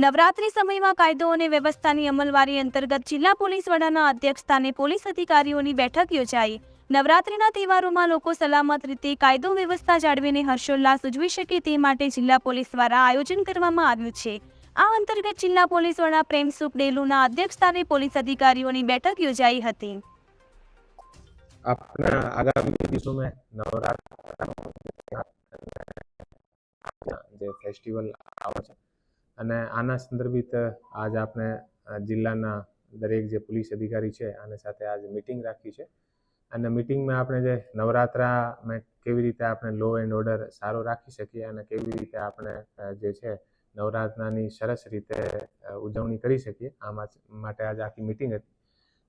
નવરાત્રી સમયમાં કાયદો અને વ્યવસ્થાની અમલવારી અંતર્ગત જિલ્લા પોલીસ વડાના અધ્યક્ષસ્થાને પોલીસ અધિકારીઓની બેઠક યોજાઈ. નવરાત્રીના તહેવારોમાં લોકો સલામત રીતે કાયદો વ્યવસ્થા જાળવીને હર્ષોલ્લાસ ઉજવી શકે તે માટે જિલ્લા પોલીસ દ્વારા આયોજન કરવામાં આવ્યું છે. આ અંતર્ગત જિલ્લા પોલીસ વડા પ્રેમસુખ ડેલુના અધ્યક્ષસ્થાને પોલીસ અધિકારીઓની બેઠક યોજાઈ હતી. આપના જે ફેસ્ટિવલ આવે છે અને આના સંદર્ભિત આજ આપણે જિલ્લાના દરેક જે પોલીસ અધિકારી છે, આને સાથે આજ મિટિંગ રાખી છે. અને મિટિંગમાં આપણે જે નવરાત્રામાં કેવી રીતે આપણે લો એન્ડ ઓર્ડર સારો રાખી શકીએ અને કેવી રીતે આપણે જે છે, નવરાત્રાની સરસ રીતે ઉજવણી કરી શકીએ આ માટે આજે આખી મિટિંગ હતી.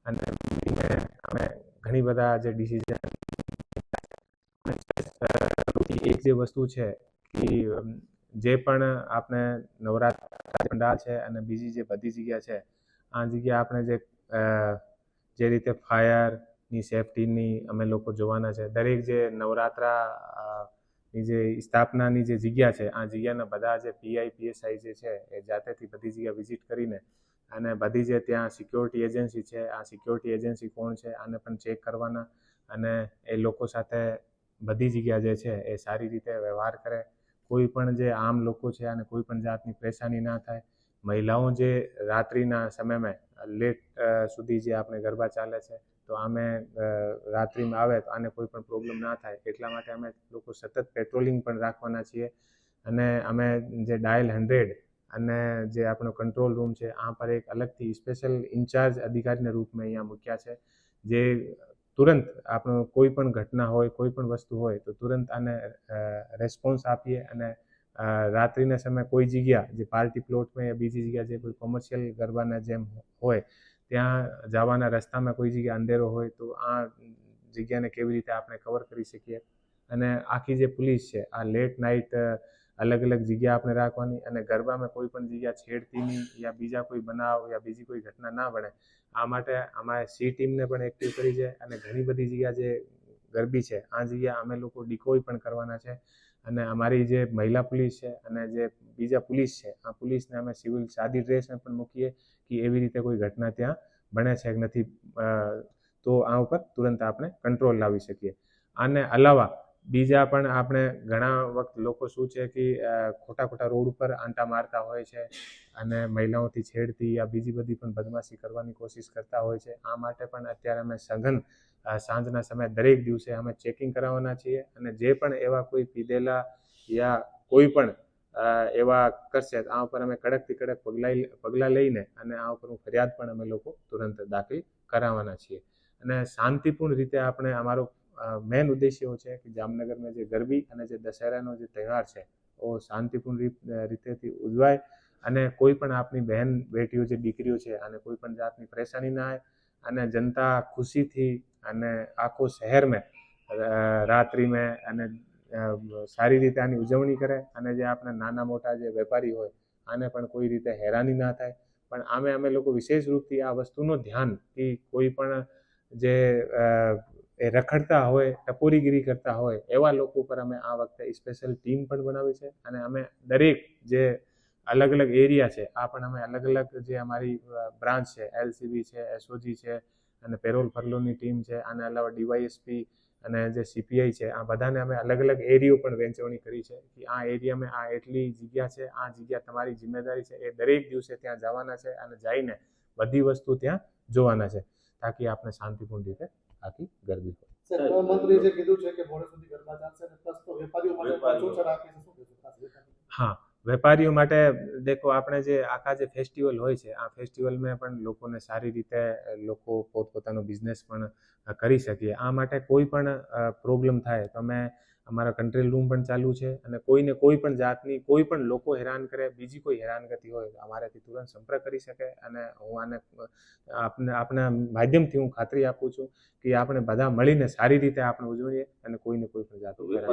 અને અમે ઘણી બધા જે ડિસિઝન એક જે વસ્તુ છે કે જે પણ આપણે નવરાત્રા પંડાલ છે અને બીજી જે બધી જગ્યા છે, આ જગ્યા આપણે જે જે રીતે ફાયરની, સેફટીની અમે લોકો જોવાના છે. દરેક જે નવરાત્રા જે સ્થાપનાની જે જગ્યા છે, આ જગ્યાના બધા જે પીઆઈ પીએસઆઈ જે છે, એ જાતેથી બધી જગ્યા વિઝિટ કરીને અને બધી જે ત્યાં સિક્યોરિટી એજન્સી છે, આ સિક્યોરિટી એજન્સી કોણ છે, આને પણ ચેક કરવાના અને એ લોકો સાથે બધી જગ્યા જે છે, એ સારી રીતે વ્યવહાર કરે કોઈ પણ જે આમ લોકો છે અને કોઈ પણ જાતની પરેશાની ના થાય, મહિલાઓ જે રાત્રિના સમયમાં લેટ સુધી જે આપણે ગરબા ચાલે છે, તો આમે રાત્રિમાં આવે તો આને કોઈ પણ પ્રોબ્લેમ ના થાય. એટલા માટે અમે લોકો સતત પેટ્રોલિંગ પણ રાખવાના છીએ અને અમે જે ડાયલ હંડ્રેડ અને જે આપણો કંટ્રોલ રૂમ છે, આ પર એક અલગથી સ્પેશિયલ ઇન્ચાર્જ અધિકારીના રૂપમાં અહીંયા મૂક્યા છે, જે તુરંત આપણો કોઈ પણ ઘટના હોય, કોઈ પણ વસ્તુ હોય, તો તુરંત આને રેસ્પોન્સ આપીએ અને રાત્રિના સમયે કોઈ જગ્યા, જે પાર્ટી પ્લોટમાં યા બીજી જગ્યા જે કોઈ કોમર્શિયલ ગરબાના જેમ હોય, ત્યાં જવાના રસ્તામાં કોઈ જગ્યા અંધેરો હોય, તો આ જગ્યાને કેવી રીતે આપણે કવર કરી શકીએ? અને આખી જે પોલીસ છે, આ લેટ નાઇટ અલગ અલગ જગ્યા આપણે રાખવાની અને ગરબામાં કોઈ પણ જગ્યા છેડતીની યા બીજા કોઈ બનાવ યા બીજી કોઈ ઘટના ના બને. આ માટે અમારે સી ટીમને પણ એક્ટિવ કરી છે અને ઘણી બધી જગ્યા જે ગરબી છે, આ જગ્યા અમે લોકો ડિકોય પણ કરવાના છે અને અમારી જે મહિલા પોલીસ છે અને જે બીજા પોલીસ છે, આ પોલીસને અમે સિવિલ સાદી ડ્રેસને પણ મૂકીએ કે એવી રીતે કોઈ ઘટના ત્યાં બને છે કે નથી તો આ ઉપર તુરંત આપણે કંટ્રોલ લાવી શકીએ. આને અલાવા બીજા પણ આપણે ઘણા વખત લોકો શું છે કે ખોટા ખોટા રોડ ઉપર આંટા મારતા હોય છે અને મહિલાઓથી છેડતી યા બીજી બધી પણ બદમાશી કરવાની કોશિશ કરતા હોય છે. આ માટે પણ અત્યારે અમે સઘન સાંજના સમયે દરેક દિવસે અમે ચેકિંગ કરાવવાના છીએ અને જે પણ એવા કોઈ પીધેલા યા કોઈ પણ એવા કરશે આ ઉપર અમે કડકથી કડક પગલાં પગલાં લઈને અને આ ઉપર ફરિયાદ પણ અમે લોકો તુરંત દાખલ કરાવવાના છીએ. અને શાંતિપૂર્ણ રીતે આપણે અમારો મેન ઉદ્દેશ્ય છે કે જામનગરમાં જે ગરબી અને જે દશેરાનો જે તહેવાર છે ઓ શાંતિપૂર્ણ રીતેથી ઉજવાય અને કોઈ પણ આપણી બહેન બેટીઓ જે દીકરીઓ છે અને કોઈ પણ જાતની પરેશાની ના આવે અને જનતા ખુશીથી અને આખો શહેરમાં અ, રાત્રિમાં અને સારી રીતે આની ઉજવણી કરે અને જે આપણા નાના મોટા જે વેપારી હોય આને પણ કોઈ રીતે હેરાની ના થાય. પણ આમે અમે લોકો વિશેષ રૂપથી આ વસ્તુનું ધ્યાન કે કોઈ પણ જે એ રખડતા હોય, ટપોરીગીરી કરતા હોય, એવા લોકો પર અમે આ વખતે સ્પેશિયલ ટીમ પણ બનાવી છે. અને અમે દરેક જે અલગ અલગ એરિયા છે, આ પણ અમે અલગ અલગ જે અમારી બ્રાન્ચ છે એલસીબી છે એસઓજી છે, અને પેરોલ ફરલોની ટીમ છે, આના અલાવા ડીવાયએસપી અને જે સીપીઆઈ છે, આ બધાને અમે અલગ અલગ એરિયો પણ વહેંચવણી કરી છે કે આ એરિયામાં આ એટલી જગ્યા છે, આ જગ્યા તમારી જિમ્મેદારી છે, એ દરેક દિવસે ત્યાં જવાના છે અને જઈને બધી વસ્તુ ત્યાં જોવાના છે, તાકી આપણે શાંતિપૂર્ણ રીતે આખી સર જે કીધું છે કે મોડે સુધી ગરબા ચાલશે અને પ્લસ તો વેપારીઓ માટે પણ છૂટછાટ શું કહેશો? હા વેપારીઓ માટે દેખો આપણે જે આખા જે ફેસ્ટિવલ હોય છે આ ફેસ્ટિવલમાં પણ લોકોને સારી રીતે લોકો પોતપોતાનો બિઝનેસ પણ કરી શકીએ. આ માટે કોઈ પણ પ્રોબ્લેમ થાય તો અમે અમારા કંટ્રોલ રૂમ પણ ચાલુ છે અને કોઈને કોઈ પણ જાતની કોઈ પણ લોકો હેરાન કરે બીજી કોઈ હેરાનગતિ હોય અમારાથી તુરંત સંપર્ક કરી શકે અને હું આને આપને આપના માધ્યમથી હું ખાતરી આપું છું કે આપણે બધા મળીને સારી રીતે આપણે ઉજવીએ અને કોઈને કોઈ પણ જાતનું હેરાન